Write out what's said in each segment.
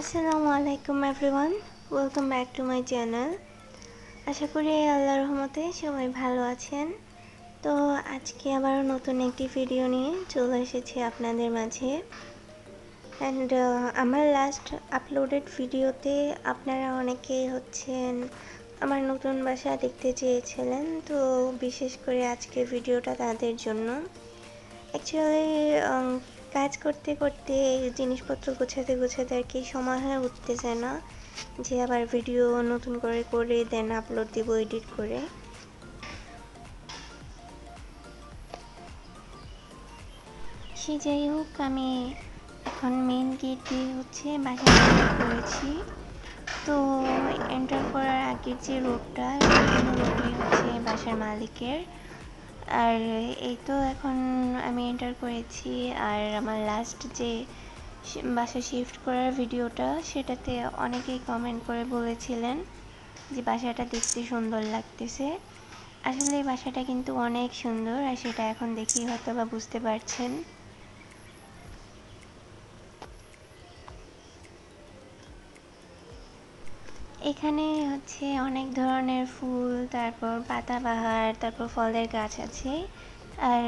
আসসালামু আলাইকুম everyone welcome back to my channel আশা করি আল্লাহর রহমতে সবাই ভালো আছেন। তো আজকে আবার নতুন একটি ভিডিও নিয়ে চলে এসেছি আপনাদের মাঝে। অ্যান্ড আমার লাস্ট আপলোডেড ভিডিওতে আপনারা অনেকেই হচ্ছেন, আমার নতুন বাসা দেখতে চেয়েছিলেন। তো বিশেষ করে আজকে ভিডিওটা তাদের জন্য। অ্যাকচুয়ালি কাজ করতে করতে জিনিসপত্র গোছাতে গোছাতে আর কি সময় হয়ে উঠতেছে না। যে আবার ভিডিও নতুন করে করে দেন আপলোড দিব এডিট করে। সে যাই হোক, আমি এখন মেন গেট দিয়ে হচ্ছে বাসা করেছি। তো এন্টার করার আগের যে রোডটা হচ্ছে বাসার মালিকের। আর এই তো এখন আমি এন্টার করেছি, আর আমার লাস্ট যে বাসা শিফট করার ভিডিওটা সেটাতে অনেকেই কমেন্ট করে বলেছিলেন যে বাসাটা দেখতে সুন্দর লাগতেছে। আসলে এই বাসাটা কিন্তু অনেক সুন্দর, আর সেটা এখন দেখেই হয়তো বা বুঝতে পারছেন। এখানে হচ্ছে অনেক ধরনের ফুল, তারপর পাতাবাহার, তারপর ফলের গাছ আছে। আর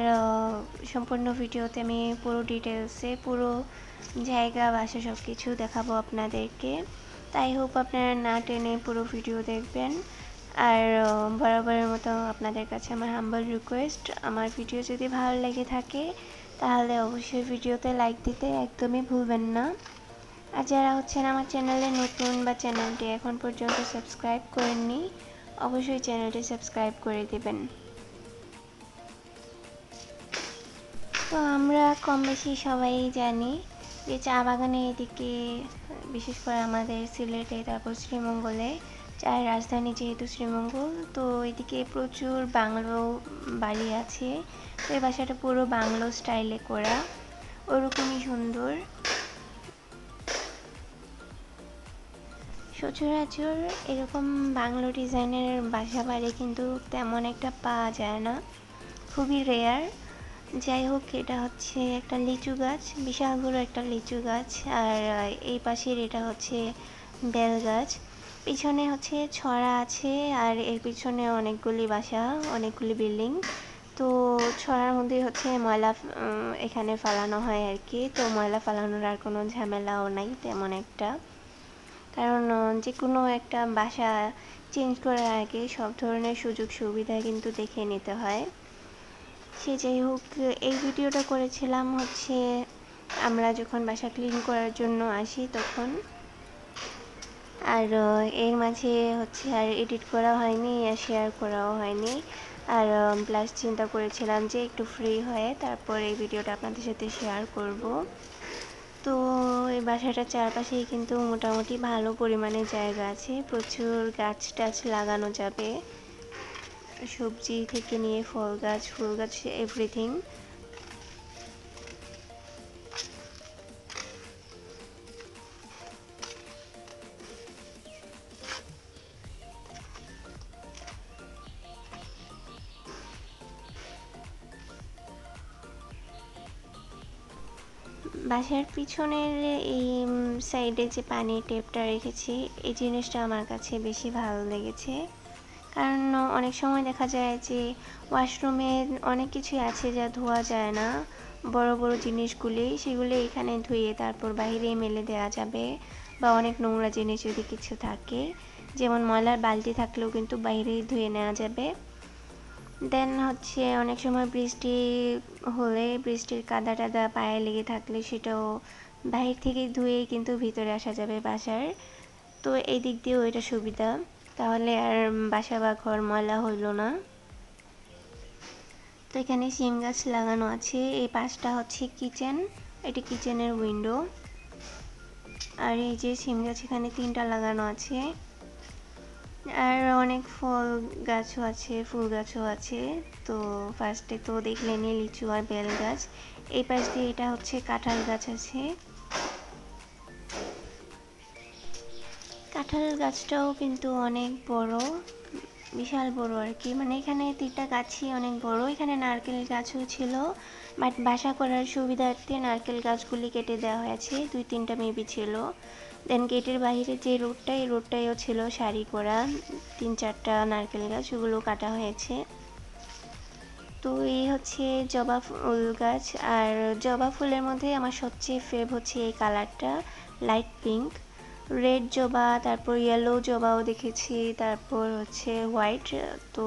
সম্পূর্ণ ভিডিওতে আমি পুরো ডিটেলসে পুরো জায়গা, বাসা সব কিছু দেখাবো আপনাদেরকে। তাই হোপ আপনারা না টেনে পুরো ভিডিও দেখবেন। আর বরাবরের মতো আপনাদের কাছে আমার হাম্বল রিকোয়েস্ট আমার ভিডিও যদি ভালো লেগে থাকে, তাহলে অবশ্যই ভিডিওতে লাইক দিতে একদমই ভুলবেন না। আর যারা হচ্ছেন আমার চ্যানেলে নতুন বা চ্যানেলটি এখন পর্যন্ত সাবস্ক্রাইব করেননি, অবশ্যই চ্যানেলটি সাবস্ক্রাইব করে দেবেন। তো আমরা কম বেশি সবাই জানি যে চা বাগানে এদিকে, বিশেষ করে আমাদের সিলেটে, তারপর শ্রীমঙ্গলে চায়ের রাজধানী যেহেতু শ্রীমঙ্গল, তো এদিকে প্রচুর বাংলো বাড়ি আছে। তো এই বাসাটা পুরো বাংলো স্টাইলে করা। ওরকমই সুন্দর। সচরাচর এরকম বাংলো ডিজাইনের বাসা বাড়ি কিন্তু তেমন একটা পাওয়া যায় না। খুবই রেয়ার যাই হোক, এটা হচ্ছে একটা লিচু গাছ, বিশাল বড় একটা লিচু গাছ, আর এই পাশের এটা হচ্ছে বেল গাছ। পিছনে হচ্ছে ছড়া আছে, আর এর পিছনে অনেকগুলি বাসা, অনেকগুলি বিল্ডিং। তো ছড়ার মধ্যে হচ্ছে ময়লা এখানে ফালানো হয় আর কি। তো ময়লা ফালানোর আর কোনো ঝামেলাও নাই, তেমন একটা। কারণ যে কোনো একটা বাসা চেঞ্জ করার আগে সব ধরনের সুযোগ সুবিধা কিন্তু দেখে নিতে হয়। সে যাই হোক, এই ভিডিওটা করেছিলাম হচ্ছে, আমরা যখন বাসা ক্লিন করার জন্য আসি তখন। আর এর মাঝে হচ্ছে আর এডিট করা হয়নি, আর শেয়ার করাও হয়নি। আর প্লাস চিন্তা করেছিলাম যে একটু ফ্রি হয়ে তারপর এই ভিডিওটা আপনাদের সাথে শেয়ার করব। তো এই বাসাটার চারপাশেই কিন্তু মোটামুটি ভালো পরিমাণে জায়গা আছে। প্রচুর গাছ টাছ লাগানো যাবে। সবজি থেকে নিয়ে ফল গাছ, ফুল গাছ এভরিথিং বাসার পিছনের এই সাইডে যে পানির টেপটা রেখেছি, এই জিনিসটা আমার কাছে বেশি ভালো লেগেছে। কারণ অনেক সময় দেখা যায় যে ওয়াশরুমে অনেক কিছুই আছে যা ধোয়া যায় না। বড় বড় জিনিসগুলি, সেগুলি এখানে ধুয়ে তারপর বাইরে মেলে দেওয়া যাবে বা অনেক নোংরা জিনিস যদি কিছু থাকে। যেমন ময়লার বালতি থাকলেও কিন্তু বাইরেই ধুয়ে নেওয়া যাবে। দেন হচ্ছে অনেক সময় বৃষ্টি হলে বৃষ্টির কাদা টাদা পায়ে লেগে থাকলে সেটাও বাহির থেকে ধুয়ে কিন্তু ভিতরে আসা যাবে বাসার। তো এই দিক দিয়েও এটা সুবিধা। তাহলে আর বাসা বা ঘর ময়লা হইল না। তো এখানে সিম গাছ লাগানো আছে। এই পাশটা হচ্ছে কিচেন। এটি কিচেনের উইন্ডো। আর এই যে সিম গাছ এখানে তিনটা লাগানো আছে। আর অনেক ফল গাছও আছে, ফুল গাছও আছে। তো ফার্স্টে তো দেখলেনি লিচু আর বেল গাছ। এই পাশ দিয়ে এটা হচ্ছে কাঁঠাল গাছ আছে। কাঁঠাল গাছটাও কিন্তু অনেক বড়, বিশাল বড় আর কি। মানে এখানে তিনটা গাছই অনেক বড়। এখানে নারকেল গাছও ছিল, বাট বাসা করার সুবিধার্থে নারকেল গাছগুলি কেটে দেওয়া হয়েছে। দুই তিনটা মেবি ছিল। দেন গেটের বাইরে যে রোডটা এই রোডটাইও ছিল শাড়ি করা তিন চারটা নারকেল গাছ, ওগুলো কাটা হয়েছে। তো এই হচ্ছে জবা ফুল গাছ, আর জবা ফুলের মধ্যে আমার সবচেয়ে ফেভ হচ্ছে এই কালারটা লাইট পিঙ্ক রেড জবা, তারপর ইয়েলো জবাও দেখেছি, তারপর হচ্ছে হোয়াইট তো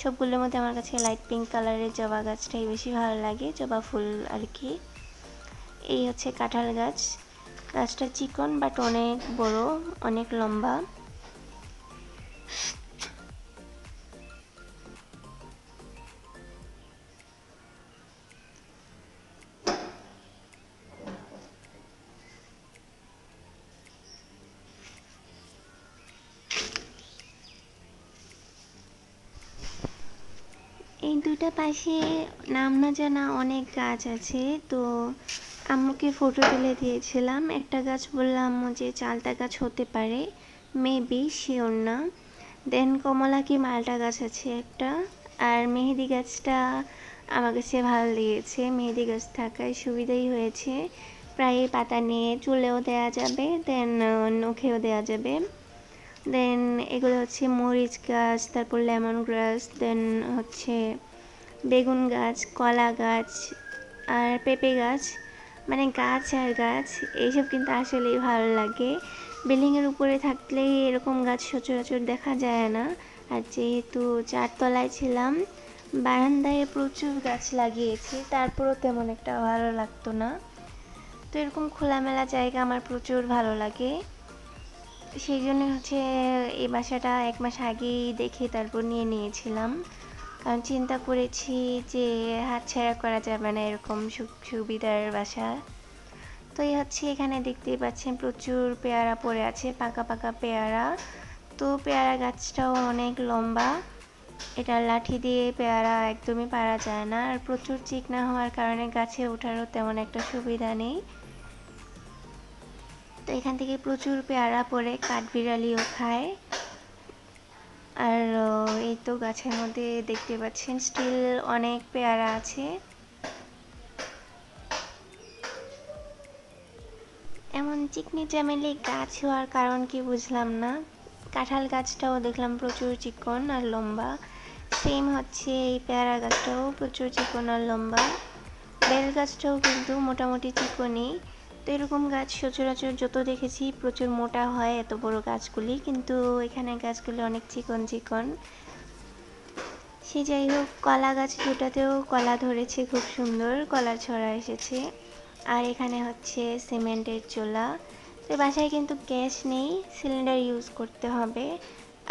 সবগুলোর মধ্যে আমার কাছে লাইট পিঙ্ক কালারের জবা গাছটাই বেশি ভালো লাগে, জবা ফুল আর কি। এই হচ্ছে কাঁঠাল গাছ। গাছটা চিকন বাট অনেক বড়, অনেক লম্বা। এই দুটা পাশে নাম না জানা অনেক গাছ আছে, তো আম্মুকে ফটো তুলে দিয়েছিলাম। একটা গাছ বললাম আম্মু, যে চালতা গাছ হতে পারে মেবি শিওর না। দেন কমলা কি মালটা গাছ আছে একটা। আর মেহেদি গাছটা আমার কাছে ভালো লেগেছে। মেহেদি গাছ থাকায় সুবিধাই হয়েছে। প্রায় পাতা নিয়ে চুলেও দেওয়া যাবে দেন নখেও দেওয়া যাবে। দেন এগুলো হচ্ছে মরিচ গাছ, তারপর লেমন গ্রাস দেন হচ্ছে বেগুন গাছ, কলা গাছ, আর পেঁপে গাছ। মানে গাছ আর গাছ, এইসব কিন্তু আসলেই ভালো লাগে। বিল্ডিংয়ের উপরে থাকলে এরকম গাছ সচরাচর দেখা যায় না। আর যেহেতু চারতলায় ছিলাম, বারান্দায় প্রচুর গাছ লাগিয়েছি, তারপরও তেমন একটা ভালো লাগতো না। তো এরকম খোলামেলা জায়গা আমার প্রচুর ভালো লাগে। সেই জন্য হচ্ছে এই বাসাটা এক মাস আগেই দেখে তারপর নিয়ে নিয়েছিলাম। কারণ চিন্তা করেছি যে হাতছাড়া করা যাবে না এরকম সুবিধার বাসা। তো এই হচ্ছে এখানে দেখতেই পাচ্ছেন প্রচুর পেয়ারা পড়ে আছে, পাকা পাকা পেয়ারা। তো পেয়ারা গাছটাও অনেক লম্বা। এটা লাঠি দিয়ে পেয়ারা একদমই পারা যায় না। আর প্রচুর চিকনা হওয়ার কারণে গাছে ওঠারও তেমন একটা সুবিধা নেই। তো এখান থেকে প্রচুর পেয়ারা পড়ে, কাঠবিড়ালিও খায়। আর তো গাছের মধ্যে দেখতে পাচ্ছেন স্টিল অনেক পেয়ারা আছে। এমন চিকনি চামেলি গাছ হওয়ার কারণ কি বুঝলাম না। কাঁঠাল গাছটাও দেখলাম প্রচুর চিকন আর লম্বা। সেম হচ্ছে এই পেয়ারা গাছটাও প্রচুর চিকন আর লম্বা। বেল গাছটাও কিন্তু মোটামুটি চিকনই। তো এরকম গাছ সচরাচর যত দেখেছি প্রচুর মোটা হয় এত বড় গাছগুলি, কিন্তু এখানে গাছগুলি অনেক চিকন চিকন। সে যাই হোক কলা গাছ দুটাতেও কলা ধরেছে, খুব সুন্দর কলার ছড়া এসেছে। আর এখানে হচ্ছে সিমেন্টের চোলা। তো বাসায় কিন্তু গ্যাস নেই, সিলিন্ডার ইউজ করতে হবে।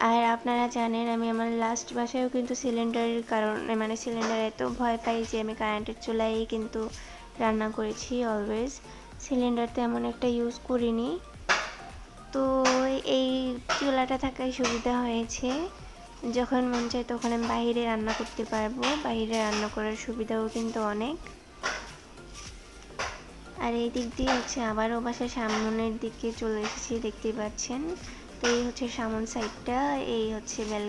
আর আপনারা জানেন, আমি আমার লাস্ট বাসায়ও কিন্তু সিলিন্ডারের কারণে মানে সিলিন্ডার এত ভয় পাই যে আমি কারেন্টের চুলায় কিন্তু রান্না করেছি অলওয়েজ সিলিন্ডার তেমন একটা ইউজ করিনি। তো এই চুলাটা থাকায় সুবিধা হয়েছে। যখন মন চায় তখন আমি বাইরে রান্না করতে পারব। বাইরে রান্না করার সুবিধাও কিন্তু অনেক। আর এই দিক দিয়ে হচ্ছে আবারও বাসার সামনের দিকে চলে এসেছি দেখতে পাচ্ছেন। তো এই হচ্ছে সামন সাইডটা এই হচ্ছে বেল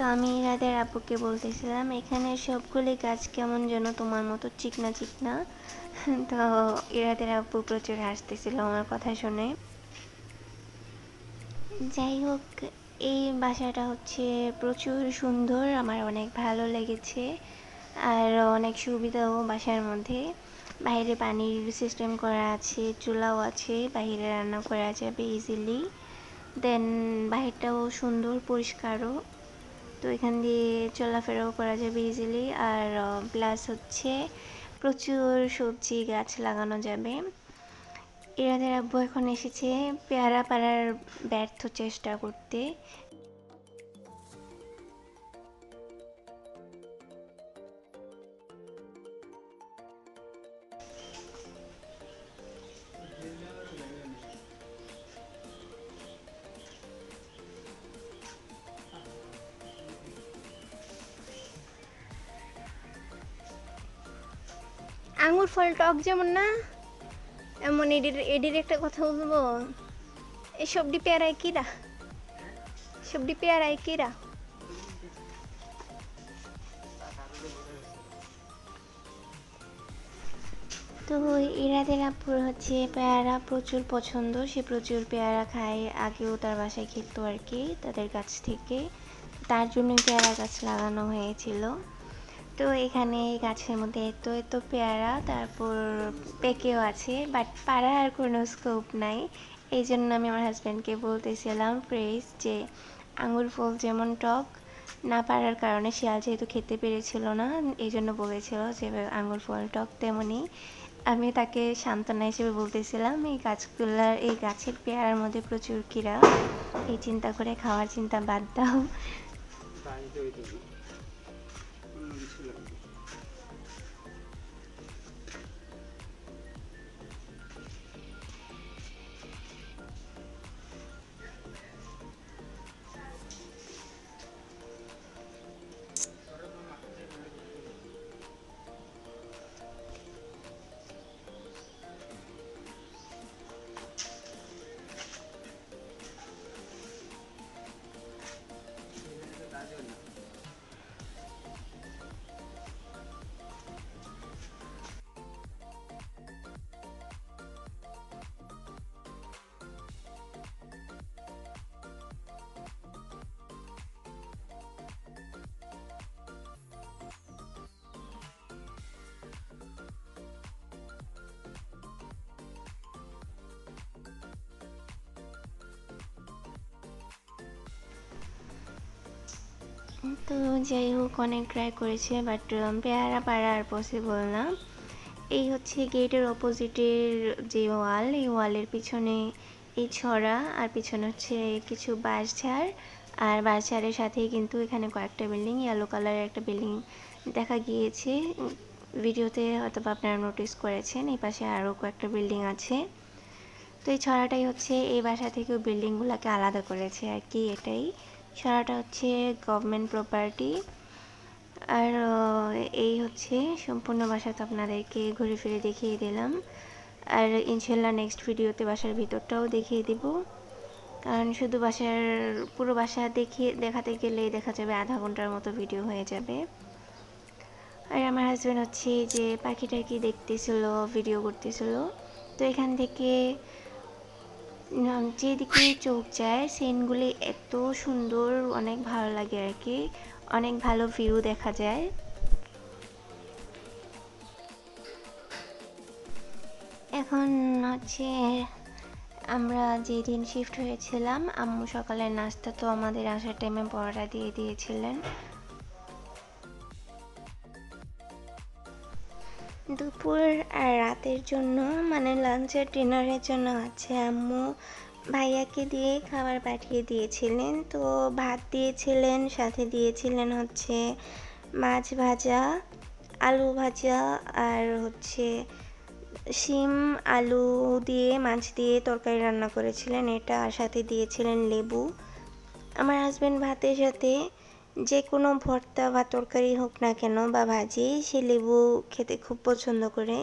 তো আমি রাতের আপুকে বলতেছিলাম, এখানে সবগুলি গাছ কেমন যেন তোমার মতো চিকনা চিকনা? তো ইরাদের আপু প্রচুর হাসতেছিল আমার কথা শুনে। যাই হোক, এই বাসাটা হচ্ছে প্রচুর সুন্দর, আমার অনেক ভালো লেগেছে, আর অনেক সুবিধাও বাসার মধ্যে। বাইরে পানির সিস্টেম করা আছে, চুলাও আছে, বাইরে রান্না করা যাবে ইজিলি দেন বাহিরটাও সুন্দর, পরিষ্কারও। তো এখান দিয়ে চলাফেরাও করা যাবে ইজিলি আর প্লাস হচ্ছে প্রচুর সবজি গাছ লাগানো যাবে। এরাদের আব্বু এখন এসেছে পেয়ারা পাড়ার ব্যর্থ চেষ্টা করতে। আঙুর ফল টক যেমন না, এমন এডির এডির একটা কথা বলব। এই সবডি পেয়ারায় কিরা? সবডি পেয়ারায় কিরা? তো ইরাদের আপুর হচ্ছে পেয়ারা প্রচুর পছন্দ, সে প্রচুর পেয়ারা খায়। আগেও তার বাসায় খেত আর কি, তাদের কাছ থেকে। তার জন্য পেয়ারা গাছ লাগানো হয়েছিল। তো এখানে এই গাছের মধ্যে এত এত পেয়ারা, তারপর পেকেও আছে বাট পাড়ার কোনো স্কোপ নাই। এই জন্য আমি আমার হাজব্যান্ডকে বলতেছিলাম প্রেস যে আঙুর ফল যেমন টক, না পারার কারণে শিয়াল যেহেতু খেতে পেরেছিল না, এই জন্য বলেছিল যে আঙুর ফল টক তেমনই আমি তাকে সান্ত্বনা হিসেবে বলতেছিলাম, এই গাছগুলার, এই গাছের পেয়ারার মধ্যে প্রচুর কীরা এই চিন্তা করে খাওয়ার চিন্তা বাদ দাও। তো যাই হোক অনেক ট্রাই করেছে বাট পেয়ারা পাড়া আর পসিবল না। এই হচ্ছে গেটের অপোজিটের যে ওয়াল এই ওয়ালের পিছনে এই ছড়া, আর পিছনে হচ্ছে কিছু বাঁশঝাড়, আর বাঁশঝাড়ের সাথেই কিন্তু এখানে কয়েকটা বিল্ডিং ইয়েলো কালারের একটা বিল্ডিং দেখা গিয়েছে। ভিডিওতে হয়তো আপনারা নোটিস করেছেন, এই পাশে আরও কয়েকটা বিল্ডিং আছে। তো এই ছড়াটাই হচ্ছে এই বাসা থেকেও বিল্ডিংগুলোকে আলাদা করেছে আর কি এটাই। ছড়াটা হচ্ছে গভর্নমেন্ট প্রপার্টি আর এই হচ্ছে সম্পূর্ণ বাসা তো আপনাদেরকে ঘুরে ফিরে দেখিয়ে দিলাম। আর ইনশাল্লাহ নেক্সট ভিডিওতে বাসার ভিতরটাও দেখিয়ে দিব। কারণ শুধু বাসার, পুরো বাসা দেখিয়ে, দেখাতে গেলেই দেখা যাবে আধা ঘণ্টার মতো ভিডিও হয়ে যাবে। আর আমার হাজব্যান্ড হচ্ছে যে পাখি টাকি দেখতেছিল ভিডিও করতেছিল। তো এখান থেকে যেদিকে চোখ যায়। সিনগুলি এত সুন্দর অনেক ভালো লাগে আর কি। অনেক ভালো ভিউ দেখা যায়। এখন হচ্ছে আমরা যেদিন শিফট হয়েছিলাম আম্মু সকালের নাস্তা তো আমাদের আসার টাইমে পরোটা দিয়ে দিয়েছিলেন। দুপুর আর রাতের জন্য মানে লাঞ্চ আর ডিনারের জন্য আছে আম্মু। ভাইয়াকে দিয়ে খাবার পাঠিয়ে দিয়েছিলেন, তো ভাত দিয়েছিলেন, সাথে দিয়েছিলেন হচ্ছে মাছ ভাজা, আলু ভাজা আর হচ্ছে শিম, আলু দিয়ে, মাছ দিয়ে তরকারি রান্না করেছিলেন। এটা আর সাথে দিয়েছিলেন লেবু। আমার হাজব্যান্ড ভাতের সাথে যে কোনো ভর্তা বা তরকারি হোক না কেন বা ভাজি, সে লেবু খেতে খুব পছন্দ করে।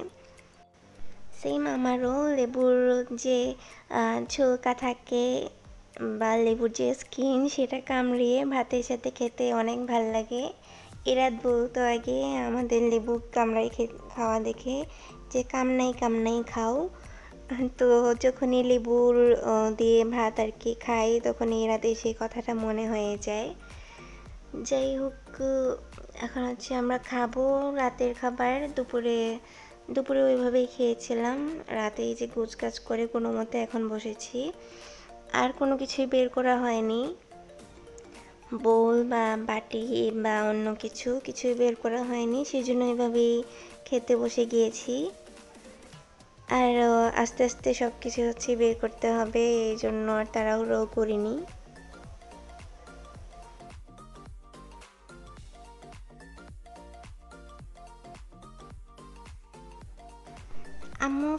সেম আমারও লেবুর যে ছোলকা থাকে বা লেবুর যে স্কিন সেটা কামড়িয়ে ভাতের সাথে খেতে অনেক ভালো লাগে। এরাত বলতো আগে আমাদের লেবু কামড়াই খাওয়া দেখে যে কামনাই কামনাই খাও। তো যখনই লেবুর দিয়ে ভাত আর কি খাই তখন এরাতে সেই কথাটা মনে হয়ে যায়। যাই হোক এখন হচ্ছে আমরা খাব রাতের খাবার। দুপুরে দুপুরে ওইভাবেই খেয়েছিলাম। রাতে এই যে গোছ গাছ করে কোনো মতে এখন বসেছি। আর কোনো কিছুই বের করা হয়নি। বোল বা বাটি বা অন্য কিছু কিছুই বের করা হয়নি সেই জন্য এইভাবেই খেতে বসে গিয়েছি। আর, আস্তে আস্তে সব কিছু হচ্ছে বের করতে হবে, এই জন্য আর তাড়াহুড়ো করিনি।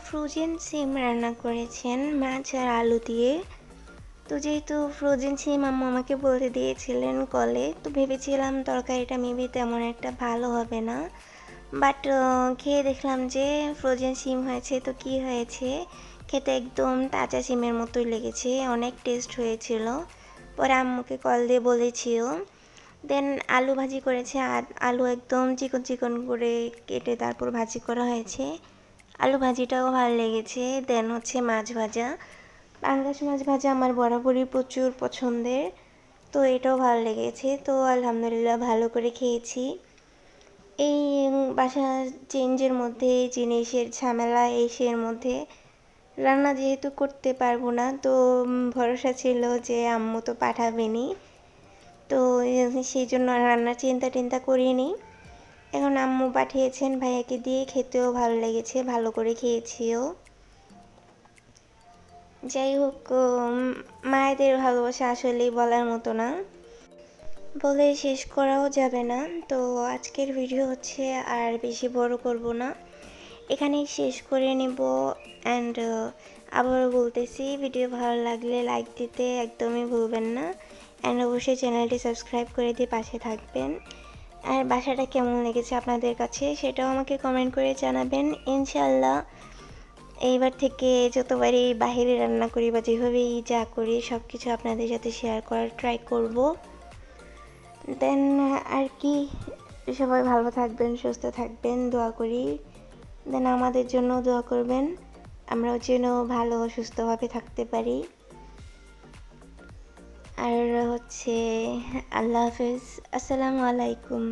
ফ্রোজেন সিম রান্না করেছেন মাছ আর আলু দিয়ে। তো যেহেতু ফ্রোজেন সিম আম্মু আমাকে বলতে দিয়েছিলেন কলে, তো ভেবেছিলাম তরকারিটা মেবি তেমন একটা ভালো হবে না। বাট খেয়ে দেখলাম যে ফ্রোজেন সিম হয়েছে, তো কি হয়েছে? খেতে একদম তাজা সিমের মতোই লেগেছে, অনেক টেস্ট হয়েছিল। পরে আম্মুকে কল দিয়ে বলেছিও। দেন আলু ভাজি করেছে, আর আলু একদম চিকন চিকন করে কেটে তারপর ভাজি করা হয়েছে। আলু ভাজিটাও ভালো লেগেছে। দেন হচ্ছে মাছ ভাজা। পাঙ্গাস মাছ ভাজা আমার বরাবরই প্রচুর পছন্দের। তো এটাও ভালো লেগেছে। তো আলহামদুলিল্লাহ ভালো করে খেয়েছি। এই বাসা চেঞ্জের মধ্যে, জিনিসের ঝামেলা এসের মধ্যে রান্না যেহেতু করতে পারব না, তো ভরসা ছিল যে আম্মু তো পাঠাবেনি তো সেই জন্য রান্নার চিন্তা টিন্তা করিনি। এখন আম্মু পাঠিয়েছেন ভাইয়াকে দিয়ে খেতেও ভালো লেগেছে, ভালো করে খেয়েছিও। যাই হোক মায়েদের ভালোবাসা আসলেই বলার মতো না। বলে শেষ করাও যাবে না। তো আজকের ভিডিও হচ্ছে আর বেশি বড় করব না। এখানেই শেষ করে নেব অ্যান্ড আবারও বলতেছি, ভিডিও ভালো লাগলে লাইক দিতে একদমই ভুলবেন না। অ্যান্ড অবশ্যই চ্যানেলটি সাবস্ক্রাইব করে দিয়ে পাশে থাকবেন। আর বাসাটা কেমন লেগেছে আপনাদের কাছে সেটাও আমাকে কমেন্ট করে জানাবেন। ইনশাল্লাহ এইবার থেকে যতবারই বাইরে রান্না করি বা যেভাবেই যা করি সব কিছু আপনাদের সাথে শেয়ার করার ট্রাই করব। দেন আর কি, সবাই ভালো থাকবেন, সুস্থ থাকবেন, দোয়া করি। দেন আমাদের জন্য দোয়া করবেন। আমরাও যেন ভালো, সুস্থভাবে থাকতে পারি। আর হচ্ছে আল্লাহ হাফেজ। আসসালামু আলাইকুম।